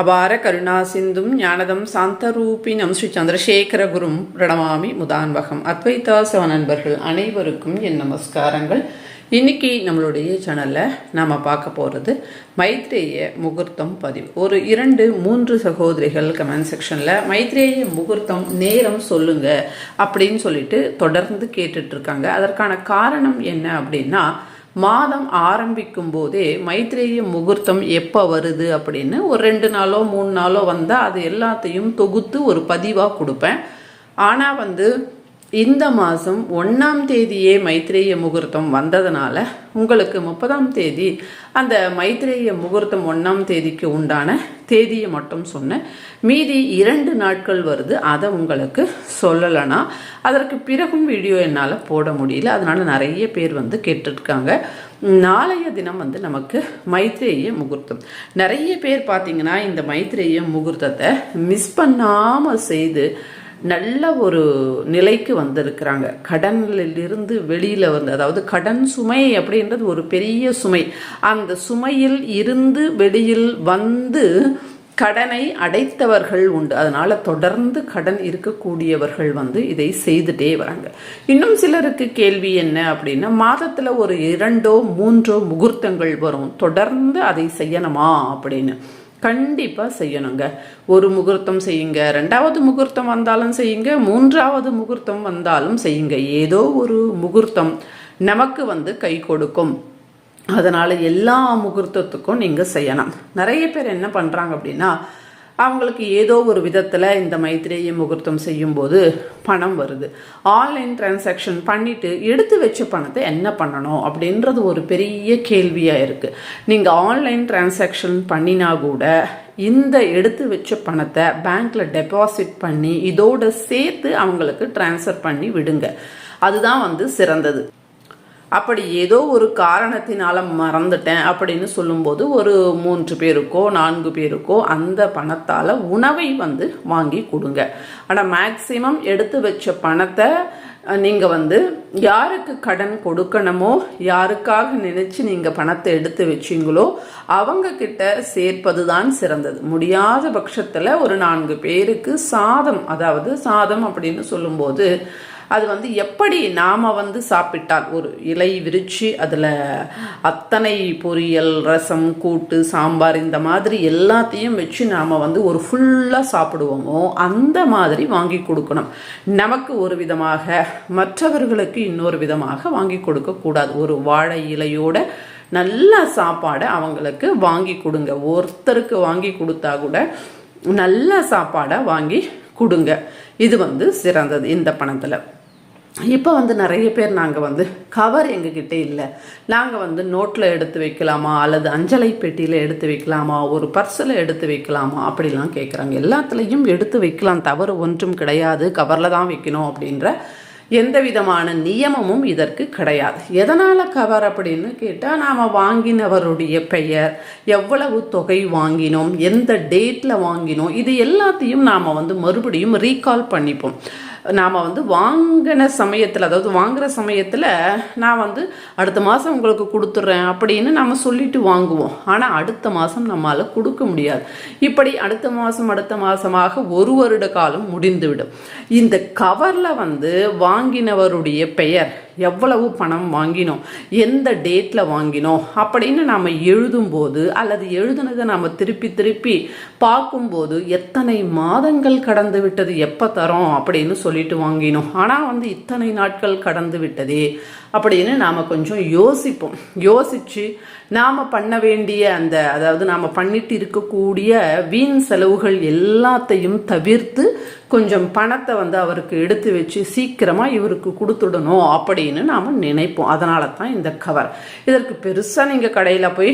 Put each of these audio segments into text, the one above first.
அபார கருணா சிந்தும் ஞானதம் சாந்தரூபினம் ஸ்ரீ சந்திரசேகர குரும் பிரணமாமி முதான்வகம். அத்வைதாசவ நண்பர்கள் அனைவருக்கும் என் நமஸ்காரங்கள். இன்னைக்கு நம்மளுடைய சேனலில் நாம் பார்க்க போகிறது மைத்ரேய முகூர்த்தம் பதிவு. ஒரு இரண்டு மூன்று சகோதரிகள் கமெண்ட் செக்ஷனில் மைத்ரேய முகூர்த்தம் நேரம் சொல்லுங்க அப்படின்னு சொல்லிட்டு தொடர்ந்து கேட்டுட்ருக்காங்க அதற்கான காரணம் என்ன அப்படின்னா மாதம் ஆரம்பிக்கும் போதே மைத்ரேய முகூர்த்தம் எப்போ வருது அப்படின்னு ஒரு ரெண்டு நாளோ மூணு நாளோ வந்தால் அது எல்லாத்தையும் தொகுத்து ஒரு பதிவாக கொடுப்பேன். ஆனால் வந்து இந்த மாதம் ஒன்றாம் தேதியே மைத்ரேய முகூர்த்தம் வந்ததுனால உங்களுக்கு முப்பதாம் தேதி அந்த மைத்ரேய முகூர்த்தம் ஒன்றாம் தேதிக்கு உண்டான தேதியை மட்டும் சொன்னேன். மீதி இரண்டு நாட்கள் வருது அதை உங்களுக்கு சொல்லலைன்னா அதற்கு பிறகும் வீடியோ என்னால் போட முடியல. அதனால் நிறைய பேர் வந்து கேட்டுருக்காங்க. நாளைய தினம் வந்து நமக்கு மைத்ரேய முகூர்த்தம். நிறைய பேர் பார்த்தீங்கன்னா இந்த மைத்ரேய முகூர்த்தத்தை மிஸ் பண்ணாமல் செய்து நல்ல ஒரு நிலைக்கு வந்திருக்கிறாங்க. கடனிலிருந்து வெளியில் வந்து அதாவது கடன் சுமை அப்படின்றது ஒரு பெரிய சுமை. அந்த சுமையில் இருந்து வெளியில் வந்து கடனை அடைத்தவர்கள் உண்டு. அதனால் தொடர்ந்து கடன் இருக்கக்கூடியவர்கள் வந்து இதை செய்துட்டே வராங்க. இன்னும் சிலருக்கு கேள்வி என்ன அப்படின்னா மாதத்தில் ஒரு இரண்டோ மூன்றோ முகூர்த்தங்கள் வரும். தொடர்ந்து அதை செய்யணுமா அப்படின்னு. கண்டிப்பாக செய்யணுங்க. ஒரு முகூர்த்தம் செய்யுங்க. ரெண்டாவது முகூர்த்தம் வந்தாலும் செய்யுங்க. மூன்றாவது முகூர்த்தம் வந்தாலும் செய்யுங்க. ஏதோ ஒரு முகூர்த்தம் நமக்கு வந்து கை கொடுக்கும். அதனால் எல்லா முகூர்த்தத்துக்கும் நீங்கள் செய்யணும் நிறைய பேர் என்ன பண்ணுறாங்க அப்படின்னா அவங்களுக்கு ஏதோ ஒரு விதத்தில் இந்த மைத்திரேய முகூர்த்தம் செய்யும்போது பணம் வருது. ஆன்லைன் டிரான்சாக்ஷன் பண்ணிவிட்டு எடுத்து வச்ச பணத்தை என்ன பண்ணணும் அப்படின்றது ஒரு பெரிய கேள்வியாக இருக்குது நீங்கள் ஆன்லைன் டிரான்சாக்ஷன் பண்ணினா கூட இந்த எடுத்து வச்ச பணத்தை பேங்க்கில் டெபாசிட் பண்ணி இதோட சேர்த்து அவங்களுக்கு டிரான்ஸ்ஃபர் பண்ணி விடுங்க. அதுதான் வந்து சிறந்தது. அப்படி ஏதோ ஒரு காரணத்தினால் மறந்துட்டேன் அப்படின்னு சொல்லும்போது ஒரு மூன்று பேருக்கோ நான்கு பேருக்கோ அந்த பணத்தால் உணவை வந்து வாங்கி கொடுங்க. ஆனால் மேக்சிமம் எடுத்து வச்ச பணத்தை நீங்கள் வந்து யாருக்கு கடன் கொடுக்கணுமோ யாருக்காக நினச்சி நீங்கள் பணத்தை எடுத்து வச்சிங்களோ அவங்கக்கிட்ட சேர்ப்பது தான் சிறந்தது. முடியாத பட்சத்தில் ஒரு நான்கு பேருக்கு சாதம் அதாவது சாதம் அப்படின்னு சொல்லும்போது அது வந்து எப்படி நாம் வந்து சாப்பிட்டால்? ஒரு இலை விரித்து அதில் அத்தனை பொரியல் ரசம் கூட்டு சாம்பார் இந்த மாதிரி எல்லாத்தையும் வச்சு நாம் வந்து ஒரு ஃபுல்லாக சாப்பிடுவோமோ அந்த மாதிரி வாங்கி கொடுக்கணும். நமக்கு ஒரு விதமாக மற்றவர்களுக்கு இன்னொரு விதமாக வாங்கி கொடுக்கக்கூடாது ஒரு வாழை இலையோட நல்ல சாப்பாடை அவங்களுக்கு வாங்கி கொடுங்க. ஒருத்தருக்கு வாங்கி கொடுத்தா கூட நல்ல சாப்பாடை வாங்கி கொடுங்க. இது வந்து சிறந்தது இந்த பணத்தில். இப்போ வந்து நிறைய பேர் நாங்கள் வந்து கவர் எங்ககிட்ட இல்லை. நாங்கள் வந்து நோட்டில் எடுத்து வைக்கலாமா? அல்லது அஞ்சலை பெட்டியில் எடுத்து வைக்கலாமா? ஒரு பர்ஸில் எடுத்து வைக்கலாமா? அப்படிலாம் கேட்குறாங்க எல்லாத்துலேயும் எடுத்து வைக்கலாம். தவறு ஒன்றும் கிடையாது. கவரில் தான் வைக்கணும் அப்படின்ற எந்த விதமான நியமமும் இதற்கு கிடையாது. எதனால் கவர் அப்படின்னு கேட்டால் நாம் வாங்கினவருடைய பெயர் எவ்வளவு தொகை வாங்கினோம் எந்த டேட்டில் வாங்கினோம் இது எல்லாத்தையும் நாம் வந்து மறுபடியும் ரீகால் பண்ணிப்போம். நாம் வந்து வாங்கின சமயத்தில் அதாவது வாங்குகிற சமயத்தில் நான் வந்து அடுத்த மாதம் உங்களுக்கு கொடுத்துட்றேன் அப்படின்னு நம்ம சொல்லிட்டு வாங்குவோம். ஆனால் அடுத்த மாதம் நம்மளால் கொடுக்க முடியாது. இப்படி அடுத்த மாதம் அடுத்த மாதமாக ஒரு வருட காலம் முடிந்துவிடும். இந்த கவரில் வந்து வாங்கினவருடைய பெயர் எவ்வளவு பணம் வாங்கினோம்? எந்த டேட்டில் வாங்கினோம்? அப்படின்னு நாம் எழுதும்போது அல்லது எழுதுனதை நாம் திருப்பி திருப்பி பார்க்கும்போது எத்தனை மாதங்கள் கடந்து விட்டது? எப்போ தரோம்? அப்படின்னு சொல்லிட்டு வாங்கினோம். ஆனால் வந்து இத்தனை நாட்கள் கடந்து விட்டதே. அப்படின்னு நாம் கொஞ்சம் யோசிப்போம். யோசித்து நாம் பண்ண வேண்டிய அந்த அதாவது நாம் பண்ணிட்டு இருக்கக்கூடிய வீண் செலவுகள் எல்லாத்தையும் தவிர்த்து கொஞ்சம் பணத்தை வந்து அவருக்கு எடுத்து வச்சு சீக்கிரமாக இவருக்கு கொடுத்துடணும் அப்படின்னு நாம் நினைப்போம். அதனால தான் இந்த கவர் இதற்கு பெருசாக நீங்கள் கடையில் போய்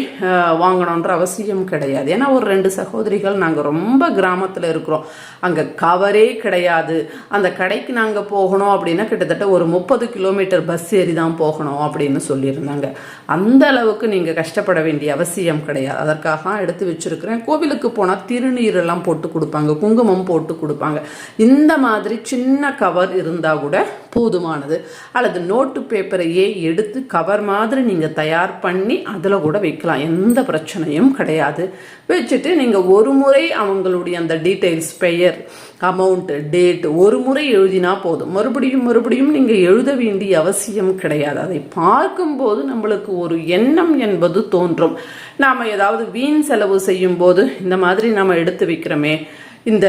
வாங்கணுன்ற அவசியம் கிடையாது. ஏன்னா ஒரு ரெண்டு சகோதரிகள் நாங்கள் ரொம்ப கிராமத்தில் இருக்கிறோம். அங்கே கவரே கிடையாது. அந்த கடைக்கு நாங்கள் போகணும் அப்படின்னா கிட்டத்தட்ட ஒரு முப்பது கிலோமீட்டர் பஸ் ஏறி தான் போகணும் அப்படின்னு சொல்லியிருந்தாங்க. அந்த அளவுக்கு நீங்கள் கஷ்டப்பட வேண்டிய அவசியம் கிடையாது. அதற்காக எடுத்து வச்சிருக்கிறேன். கோவிலுக்கு போனால் திருநீரெல்லாம் போட்டு கொடுப்பாங்க. குங்குமம் போட்டு கொடுப்பாங்க. இந்த மாதிரி சின்ன கவர் இருந்தால் கூட போதுமானது. அல்லது நோட்டு பேப்பரையே எடுத்து கவர் மாதிரி நீங்கள் தயார் பண்ணி அதில் கூட வைக்கலாம். எந்த பிரச்சனையும் கிடையாது. வச்சுட்டு நீங்கள் ஒரு முறை அவங்களுடைய அந்த டீட்டெயில்ஸ் பெயர் அமௌண்ட் டேட் ஒரு முறை எழுதினா போதும். மறுபடியும் மறுபடியும் நீங்கள் எழுத வேண்டிய அவசியம் கிடையாது. அதை பார்க்கும்போது நம்மளுக்கு ஒரு எண்ணம் என்பது தோன்றும். நாம் ஏதாவது வீண் செலவு செய்யும் போது இந்த மாதிரி நம்ம எடுத்து வைக்கிறோமே இந்த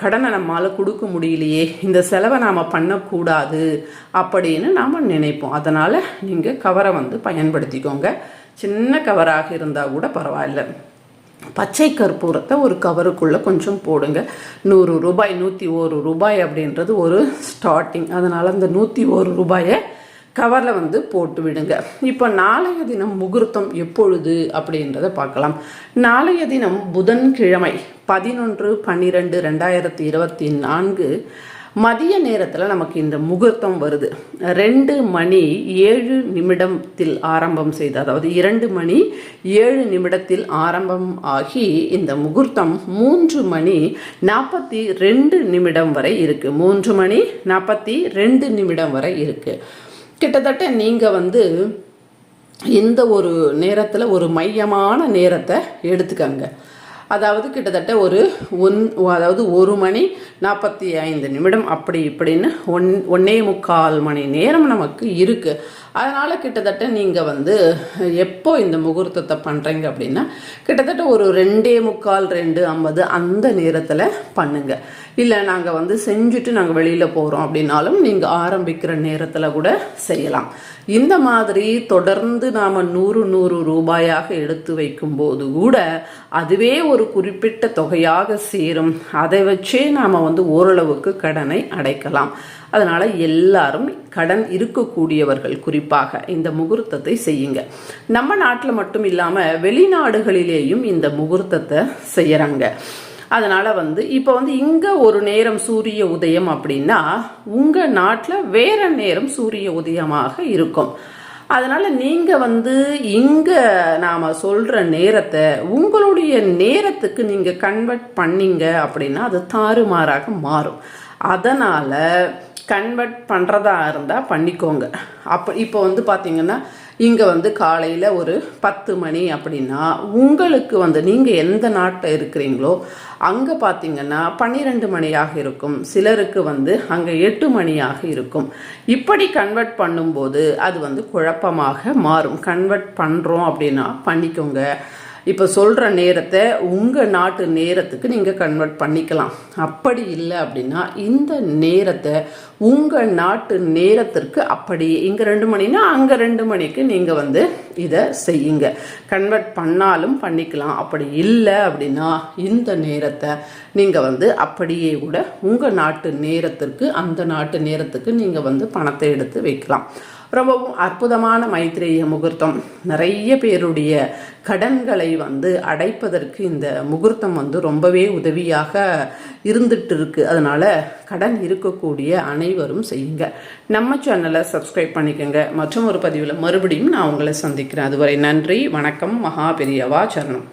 கடனை நம்மால் கொடுக்க முடியலையே இந்த செலவை நாம் பண்ணக்கூடாது அப்படின்னு நாம் நினைப்போம். அதனால் நீங்கள் கவரை வந்து பயன்படுத்திக்கோங்க. சின்ன கவராக இருந்தால் கூட பரவாயில்ல. பச்சை கற்பூரத்தை ஒரு கவருக்குள்ளே கொஞ்சம் போடுங்க. நூறு ரூபாய் நூற்றி ஒரு ரூபாய் அப்படின்றது ஒரு ஸ்டார்டிங் அதனால் அந்த நூற்றி ஒரு ரூபாயை கவரில் வந்து போட்டு விடுங்க. இப்போ நாளைய தினம் முகூர்த்தம் எப்பொழுது அப்படின்றத பார்க்கலாம். நாளைய தினம் புதன்கிழமை பதினொன்று பன்னிரெண்டு ரெண்டாயிரத்தி இருபத்தி நான்கு மதிய நேரத்தில் நமக்கு இந்த முகூர்த்தம் வருது. ரெண்டு மணி ஏழு நிமிடத்தில் ஆரம்பம் செய்து அதாவது இரண்டு மணி ஏழு நிமிடத்தில் ஆரம்பம் ஆகி இந்த முகூர்த்தம் மூன்று மணி நாற்பத்தி ரெண்டு நிமிடம் வரை இருக்குது மூன்று மணி நாற்பத்தி ரெண்டு நிமிடம் வரை இருக்குது கிட்டத்தட்ட நீங்கள் வந்து இந்த ஒரு நேரத்தில் ஒரு மையமான நேரத்தை எடுத்துக்கங்க. அதாவது கிட்டத்தட்ட ஒரு ஒன் அதாவது ஒரு மணி நாற்பத்தி ஐந்து நிமிடம். அப்படி இப்படின்னு ஒன் ஒன்னே முக்கால் மணி நேரம் நமக்கு இருக்குது அதனால் கிட்டத்தட்ட நீங்கள் வந்து எப்போ இந்த முகூர்த்தத்தை பண்ணுறீங்க அப்படின்னா கிட்டத்தட்ட ஒரு ரெண்டே முக்கால் ரெண்டு ஐம்பது அந்த நேரத்தில் பண்ணுங்கள் இல்லை நாங்கள் வந்து செஞ்சுட்டு நாங்கள் வெளியில் போகிறோம் அப்படின்னாலும் நீங்கள் ஆரம்பிக்கிற நேரத்தில் கூட செய்யலாம். இந்த மாதிரி தொடர்ந்து நாம் நூறு நூறு ரூபாயாக எடுத்து வைக்கும்போது கூட அதுவே ஒரு குறிப்பிட்ட தொகையாக சேரும். அதை வச்சே நாம் வந்து ஓரளவுக்கு கடனை அடைக்கலாம். அதனால் எல்லாரும் கடன் இருக்கக்கூடியவர்கள் குறிப்பாக இந்த முகூர்த்தத்தை செய்யுங்க. நம்ம நாட்டில் மட்டும் இல்லாமல் வெளிநாடுகளிலேயும் இந்த முகூர்த்தத்தை செய்கிறாங்க அதனால் வந்து இப்போ வந்து இங்கே ஒரு நேரம் சூரிய உதயம் அப்படின்னா உங்கள் நாட்டில் வேறு நேரம் சூரிய உதயமாக இருக்கும். அதனால் நீங்கள் வந்து இங்கே நாம் சொல்கிற நேரத்தை உங்களுடைய நேரத்துக்கு நீங்கள் கன்வெர்ட் பண்ணீங்க அப்படின்னா அது தாறுமாறாக மாறும். அதனால் கன்வெர்ட் பண்ணுறதா இருந்தால் பண்ணிக்கோங்க. அப்போ இப்போ வந்து பார்த்தீங்கன்னா இங்கே வந்து காலையில் ஒரு பத்து மணி அப்படின்னா உங்களுக்கு வந்து நீங்கள் எந்த நாட்டில் இருக்கிறீங்களோ அங்கே பார்த்தீங்கன்னா பன்னிரெண்டு மணியாக இருக்கும். சிலருக்கு வந்து அங்கே எட்டு மணியாக இருக்கும். இப்படி கன்வெர்ட் பண்ணும்போது அது வந்து குழப்பமாக மாறும். கன்வெர்ட் பண்ணுறோம் அப்படின்னா பண்ணிக்கோங்க. இப்போ சொல்கிற நேரத்தை உங்கள் நாட்டு நேரத்துக்கு நீங்கள் கன்வெர்ட் பண்ணிக்கலாம். அப்படி இல்லை அப்படின்னா இந்த நேரத்தை உங்கள் நாட்டு நேரத்திற்கு அப்படியே இங்கே ரெண்டு மணினா அங்கே ரெண்டு மணிக்கு நீங்கள் வந்து இதை செய்யுங்க. கன்வெர்ட் பண்ணாலும் பண்ணிக்கலாம். அப்படி இல்லை அப்படின்னா இந்த நேரத்தை நீங்கள் வந்து அப்படியே கூட உங்கள் நாட்டு நேரத்திற்கு அந்த நாட்டு நேரத்துக்கு நீங்கள் வந்து பணத்தை எடுத்து வைக்கலாம். ரொம்பவும் அற்புதமான மைத்திரேய முகூர்த்தம். நிறைய பேருடைய கடன்களை வந்து அடைப்பதற்கு இந்த முகூர்த்தம் வந்து ரொம்பவே உதவியாக இருந்துட்டு இருக்குது அதனால் கடன் இருக்கக்கூடிய அனைவரும் செய்யுங்க. நம்ம சேனலை சப்ஸ்கிரைப் பண்ணிக்கோங்க. மற்றும் ஒரு பதிவில் மறுபடியும் நான் உங்களை சந்திக்கிறேன். அதுவரை நன்றி வணக்கம் மகா பெரியவா சரணம்.